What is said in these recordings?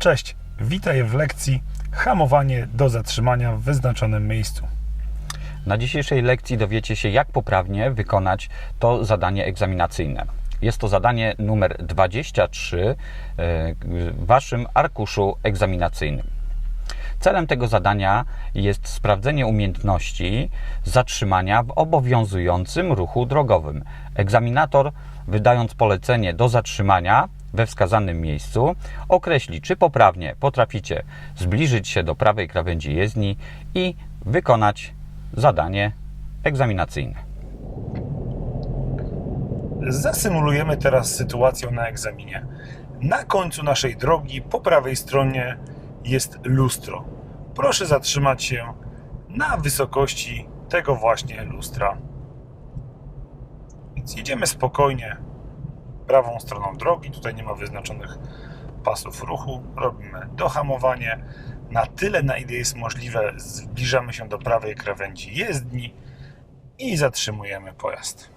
Cześć, witaj w lekcji hamowanie do zatrzymania w wyznaczonym miejscu. Na dzisiejszej lekcji dowiecie się, jak poprawnie wykonać to zadanie egzaminacyjne. Jest to zadanie numer 23 e, w Waszym arkuszu egzaminacyjnym. Celem tego zadania jest sprawdzenie umiejętności zatrzymania w obowiązującym ruchu drogowym. Egzaminator, wydając polecenie do zatrzymania we wskazanym miejscu, określi, czy poprawnie potraficie zbliżyć się do prawej krawędzi jezdni i wykonać zadanie egzaminacyjne. Zasymulujemy teraz sytuację na egzaminie. Na końcu naszej drogi po prawej stronie jest lustro. Proszę zatrzymać się na wysokości tego właśnie lustra. Więc jedziemy spokojnie prawą stroną drogi. Tutaj nie ma wyznaczonych pasów ruchu. Robimy dohamowanie. Na tyle, na ile jest możliwe, zbliżamy się do prawej krawędzi jezdni i zatrzymujemy pojazd.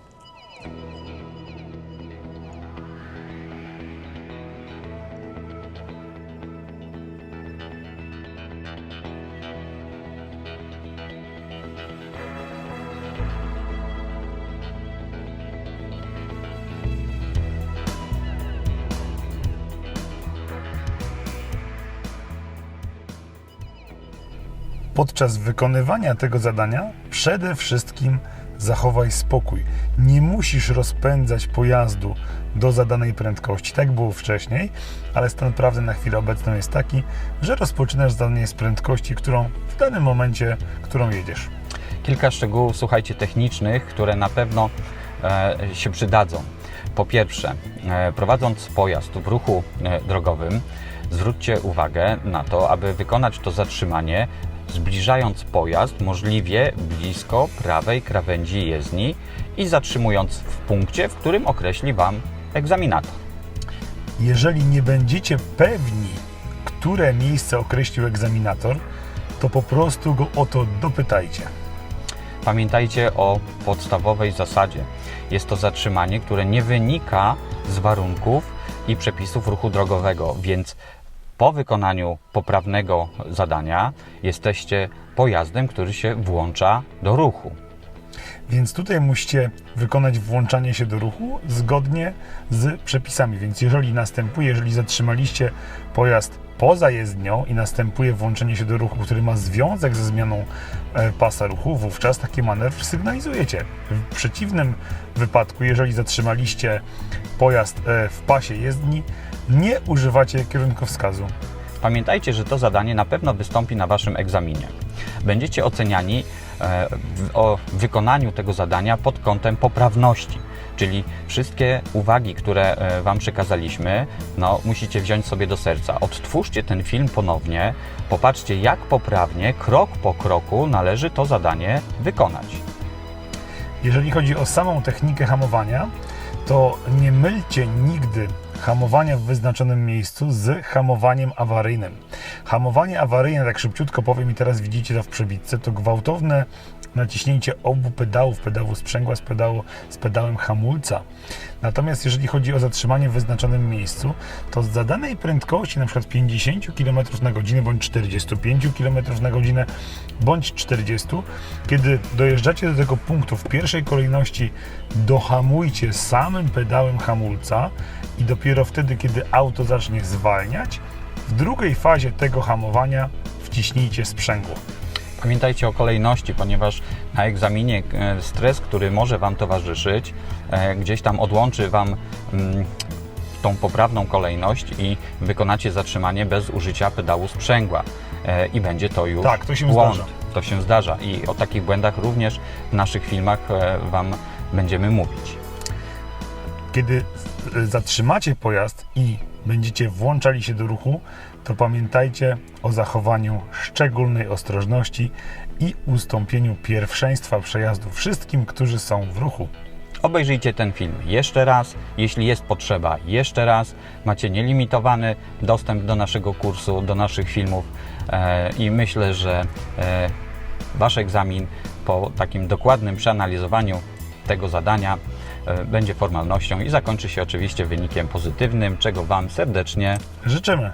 Podczas wykonywania tego zadania przede wszystkim zachowaj spokój. Nie musisz rozpędzać pojazdu do zadanej prędkości. Tak było wcześniej, ale stan prawdy na chwilę obecną jest taki, że rozpoczynasz zadanie z prędkości, którą w danym momencie, którą jedziesz. Kilka szczegółów, słuchajcie, technicznych, które na pewno e, się przydadzą. Po pierwsze, e, prowadząc pojazd w ruchu e, drogowym, zwróćcie uwagę na to, aby wykonać to zatrzymanie, zbliżając pojazd możliwie blisko prawej krawędzi jezdni i zatrzymując w punkcie, w którym określi Wam egzaminator. Jeżeli nie będziecie pewni, które miejsce określił egzaminator, to po prostu go o to dopytajcie. Pamiętajcie o podstawowej zasadzie. Jest to zatrzymanie, które nie wynika z warunków i przepisów ruchu drogowego, więc po wykonaniu poprawnego zadania jesteście pojazdem, który się włącza do ruchu. Więc tutaj musicie wykonać włączanie się do ruchu zgodnie z przepisami. Więc jeżeli następuje, jeżeli zatrzymaliście pojazd poza jezdnią i następuje włączenie się do ruchu, który ma związek ze zmianą e, pasa ruchu, wówczas taki manewr sygnalizujecie. W przeciwnym wypadku, jeżeli zatrzymaliście pojazd e, w pasie jezdni, nie używacie kierunkowskazu. Pamiętajcie, że to zadanie na pewno wystąpi na Waszym egzaminie. Będziecie oceniani e, o wykonaniu tego zadania pod kątem poprawności, czyli wszystkie uwagi, które e, Wam przekazaliśmy, no, musicie wziąć sobie do serca. Odtwórzcie ten film ponownie, popatrzcie, jak poprawnie, krok po kroku należy to zadanie wykonać. Jeżeli chodzi o samą technikę hamowania, to nie mylcie nigdy hamowania w wyznaczonym miejscu z hamowaniem awaryjnym. Hamowanie awaryjne, tak szybciutko powiem i teraz widzicie to w przebitce, to gwałtowne naciśnięcie obu pedałów, pedału sprzęgła z, pedału, z pedałem hamulca. Natomiast jeżeli chodzi o zatrzymanie w wyznaczonym miejscu, to z zadanej prędkości, przykład 50 km na godzinę, bądź 45 km na godzinę, bądź 40, kiedy dojeżdżacie do tego punktu, w pierwszej kolejności dohamujcie samym pedałem hamulca i dopiero wtedy, kiedy auto zacznie zwalniać, w drugiej fazie tego hamowania wciśnijcie sprzęgło. Pamiętajcie o kolejności, ponieważ na egzaminie e, stres, który może Wam towarzyszyć, e, gdzieś tam odłączy Wam mm, tą poprawną kolejność i wykonacie zatrzymanie bez użycia pedału sprzęgła. E, I będzie to już Tak, to się błąd. zdarza. To się zdarza i o takich błędach również w naszych filmach Wam będziemy mówić. Kiedy zatrzymacie pojazd i będziecie włączali się do ruchu, to pamiętajcie o zachowaniu szczególnej ostrożności i ustąpieniu pierwszeństwa przejazdu wszystkim, którzy są w ruchu. Obejrzyjcie ten film jeszcze raz, jeśli jest potrzeba, jeszcze raz. Macie nielimitowany dostęp do naszego kursu, do naszych filmów e, i myślę, że e, Wasz egzamin po takim dokładnym przeanalizowaniu tego zadania będzie formalnością i zakończy się oczywiście wynikiem pozytywnym, czego Wam serdecznie Życzymy!